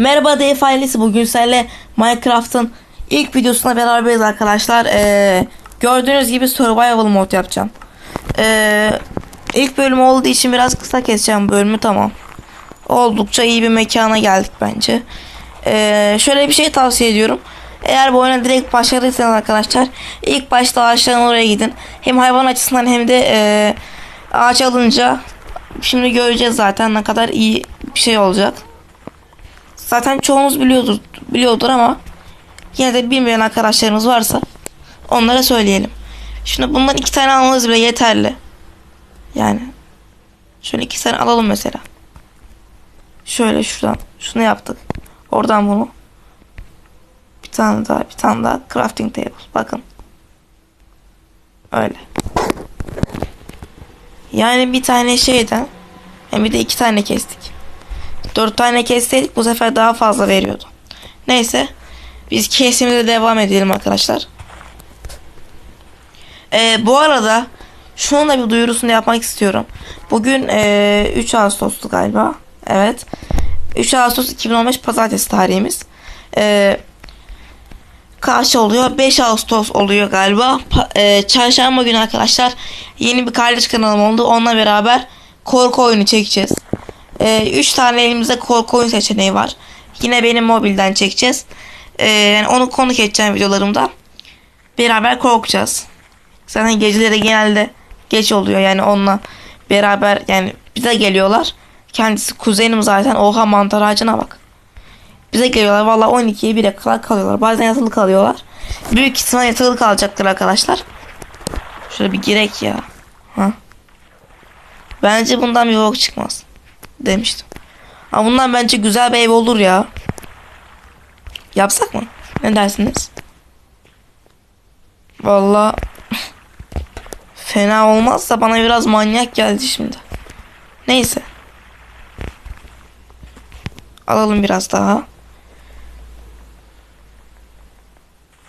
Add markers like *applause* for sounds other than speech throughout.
Merhaba Dave ailesi bugün sizlerle Minecraft'ın ilk videosuna beraberiz arkadaşlar. Ee, gördüğünüz gibi survival mod yapacağım. Ee, ilk bölüm olduğu için biraz kısa keseceğim bölümü tamam. Oldukça iyi bir mekana geldik bence. Ee, şöyle bir şey tavsiye ediyorum. Eğer bu oyuna direkt başladıysanız arkadaşlar ilk başta ağaçların oraya gidin. Hem hayvan açısından hem de ee, ağaç alınca şimdi göreceğiz zaten ne kadar iyi bir şey olacak. Zaten çoğunuz biliyordur, biliyordur ama yine de bilmeyen arkadaşlarımız varsa onlara söyleyelim. Şimdi bundan iki tane almanız bile yeterli. Yani şöyle iki tane alalım mesela. Şöyle şuradan şunu yaptık. Oradan bunu. Bir tane daha bir tane daha crafting table. Bakın. Öyle. Yani bir tane şeyden hem bir de iki tane kestik. Dört tane kesseydik bu sefer daha fazla veriyordu. Neyse. Biz kesimimize devam edelim arkadaşlar. Ee, bu arada şunun da bir duyurusunu yapmak istiyorum. Bugün ee, 3 Ağustos'tu galiba. Evet. 3 Ağustos 2015 Pazartesi tarihimiz. Ee, kaç oluyor? 5 Ağustos oluyor galiba. Ee, çarşamba günü arkadaşlar yeni bir kardeş kanalım oldu. Onunla beraber korku oyunu çekeceğiz. 3 tane elimizde korku oyun seçeneği var. Yine benim mobilden çekeceğiz. Ee, yani onu konuk edeceğim videolarımda. Beraber korkacağız. Zaten geceleri genelde geç oluyor yani onunla beraber yani bize geliyorlar. Kendisi kuzenim zaten. Oha mantar ağacına bak. Bize geliyorlar. Valla 12'ye 1'e kadar kalıyorlar. Bazen yatılı kalıyorlar. Büyük ihtimal yatılı kalacaktır arkadaşlar. Şöyle bir girek ya. Ha. Bence bundan bir vlog çıkmaz. Demiştim. Ama bundan bence güzel bir ev olur ya. Yapsak mı? Ne dersiniz? Valla fena olmazsa bana biraz manyak geldi şimdi. Neyse. Alalım biraz daha.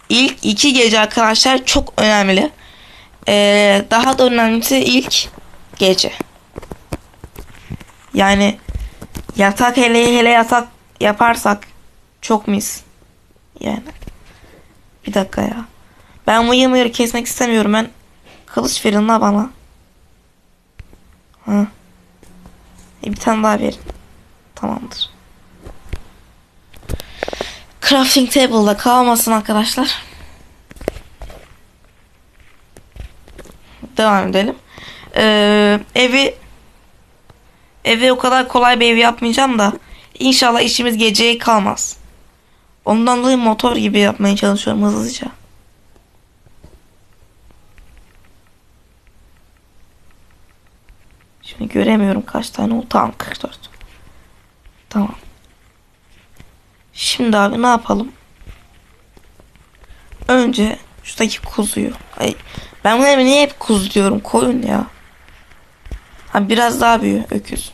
İlk iki gece arkadaşlar çok önemli. Ee, daha da önemlisi ilk gece. Yani yatak hele hele yatak yaparsak çok mis. Yani. Bir dakika ya. Ben mıyır mıyır kesmek istemiyorum ben. Kılıç verin la bana. Ha. E, bir tane daha verin. Tamamdır. Crafting table'da kalmasın arkadaşlar. Devam edelim. Ee, evi Eve o kadar kolay bir ev yapmayacağım da inşallah işimiz geceye kalmaz. Ondan dolayı motor gibi yapmaya çalışıyorum hızlıca. Şimdi göremiyorum kaç tane oldu. Tamam 44. Tamam. Şimdi abi ne yapalım? Önce şuradaki kuzuyu. Ay, ben bunu niye hep kuzu diyorum? Koyun ya. Ha biraz daha büyü öküz.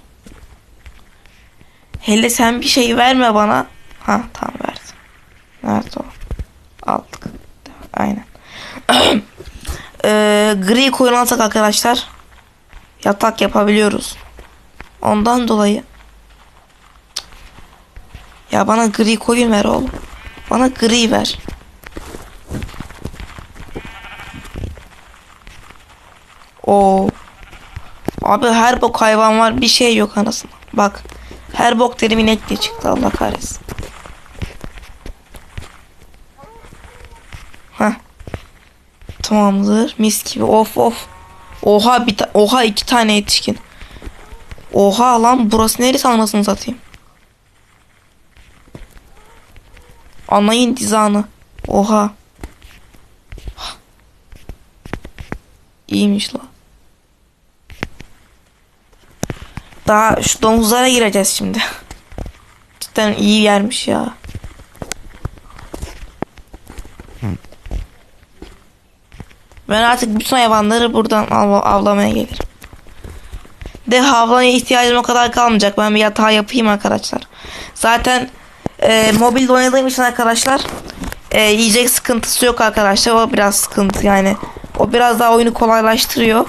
Hele sen bir şey verme bana. Ha tamam verdim. Nerede o? Aldık. Aynen. *clears throat* ee, gri koyun alsak arkadaşlar. Yatak yapabiliyoruz. Ondan dolayı. Ya bana gri koyun ver oğlum. Bana gri ver. Oo. Abi her bok hayvan var bir şey yok anasını. Bak her bok derim inek diye çıktı Allah kahretsin. Heh. Tamamdır mis gibi of of. Oha bir oha iki tane yetişkin. Oha lan burası neresi anasını satayım. Anlayın dizanı. Oha. İyiymiş lan. Daha şu domuzlara gireceğiz şimdi. Cidden iyi yermiş ya. Ben artık bütün hayvanları buradan av avlamaya gelirim. De havlamaya ihtiyacım o kadar kalmayacak. Ben bir yatağı yapayım arkadaşlar. Zaten e, mobilde oynadığım için arkadaşlar e, yiyecek sıkıntısı yok arkadaşlar. O biraz sıkıntı yani. O biraz daha oyunu kolaylaştırıyor.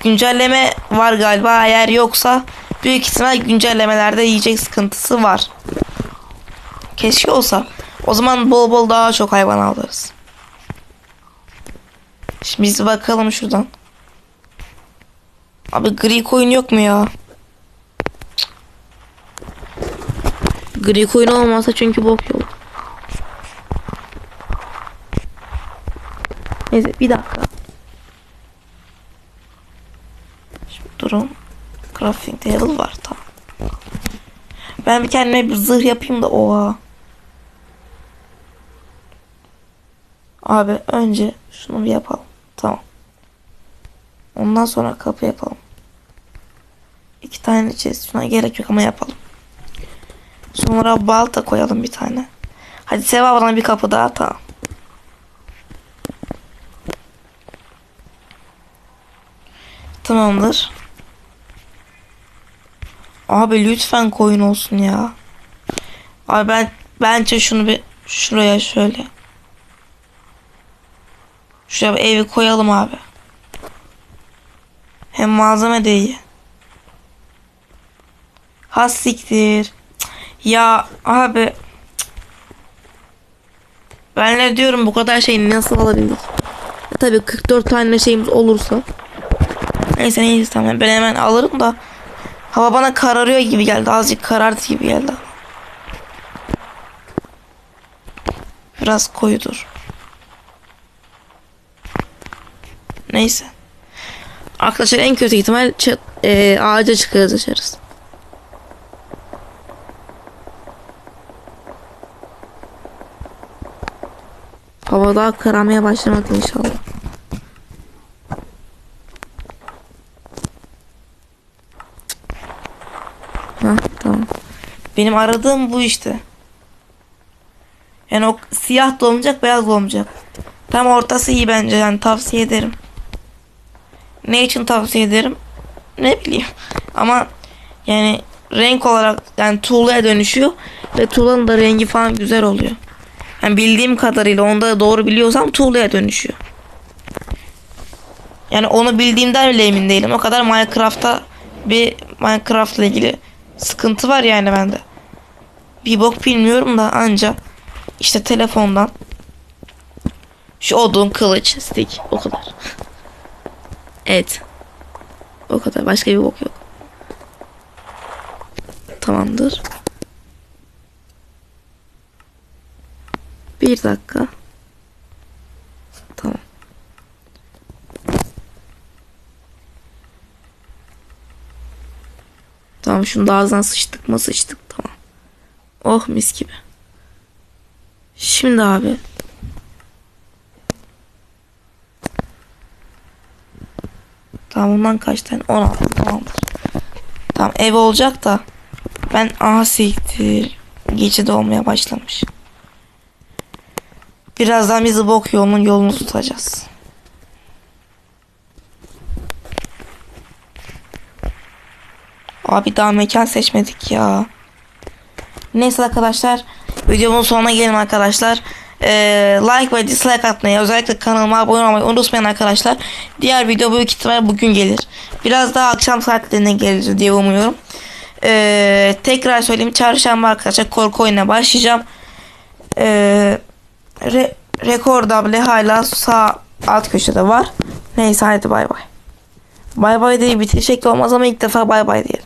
Güncelleme var galiba. Eğer yoksa büyük ihtimal güncellemelerde yiyecek sıkıntısı var. Keşke olsa. O zaman bol bol daha çok hayvan alırız. Şimdi biz bakalım şuradan. Abi gri koyun yok mu ya? Gri koyun olmasa çünkü bok yok. Neyse bir dakika. Durun. Crafting table var tamam. Ben bir kendime bir zırh yapayım da oha. Abi önce şunu bir yapalım. Tamam. Ondan sonra kapı yapalım. İki tane chest şuna gerek yok ama yapalım. Sonra balta koyalım bir tane. Hadi Seva bir kapı daha tamam. Tamamdır. Abi lütfen koyun olsun ya. Abi ben bence şunu bir şuraya şöyle. Şuraya bir evi koyalım abi. Hem malzeme de iyi. Ha siktir. Cık. Ya abi. Ben ne diyorum bu kadar şeyi nasıl alabildik? Tabii 44 tane şeyimiz olursa. Neyse neyse tamam ben hemen alırım da. Hava bana kararıyor gibi geldi. Azıcık karardı gibi geldi. Biraz koyudur. Neyse. Arkadaşlar en kötü ihtimal e, ağaca çıkarız açarız. Hava daha kararmaya başlamadı inşallah. Ha tamam. Benim aradığım bu işte. Yani o siyah da olmayacak beyaz da olmayacak. Tam ortası iyi bence yani tavsiye ederim. Ne için tavsiye ederim? Ne bileyim. Ama yani renk olarak yani tuğlaya dönüşüyor ve tuğlanın da rengi falan güzel oluyor. Yani bildiğim kadarıyla onda da doğru biliyorsam tuğlaya dönüşüyor. Yani onu bildiğimden bile emin değilim. O kadar Minecraft'ta bir Minecraft'la ilgili sıkıntı var yani bende. Bir bok bilmiyorum da anca işte telefondan şu odun, kılıç, stick o kadar. Evet. O kadar. Başka bir bok yok. Tamamdır. Bir dakika. Tamam. Tamam şunu da ağzına sıçtık mı sıçtık tamam. Oh mis gibi. Şimdi abi. Tamam ondan kaç tane? 16 tamamdır. Tamam ev olacak da. Ben aha siktir. Gece de olmaya başlamış. Birazdan bizi bok yolunun yolunu tutacağız. Abi daha mekan seçmedik ya. Neyse arkadaşlar. Videomun sonuna gelin arkadaşlar. Ee, like ve dislike atmayı özellikle kanalıma abone olmayı unutmayın arkadaşlar. Diğer video büyük ihtimal bugün gelir. Biraz daha akşam saatlerine gelir diye umuyorum. Ee, tekrar söyleyeyim çarşamba arkadaşlar korku oyununa başlayacağım. Ee, re rekor double hala sağ alt köşede var. Neyse hadi bay bay. Bay bay diye bitiriş olmaz ama ilk defa bay bay diyelim.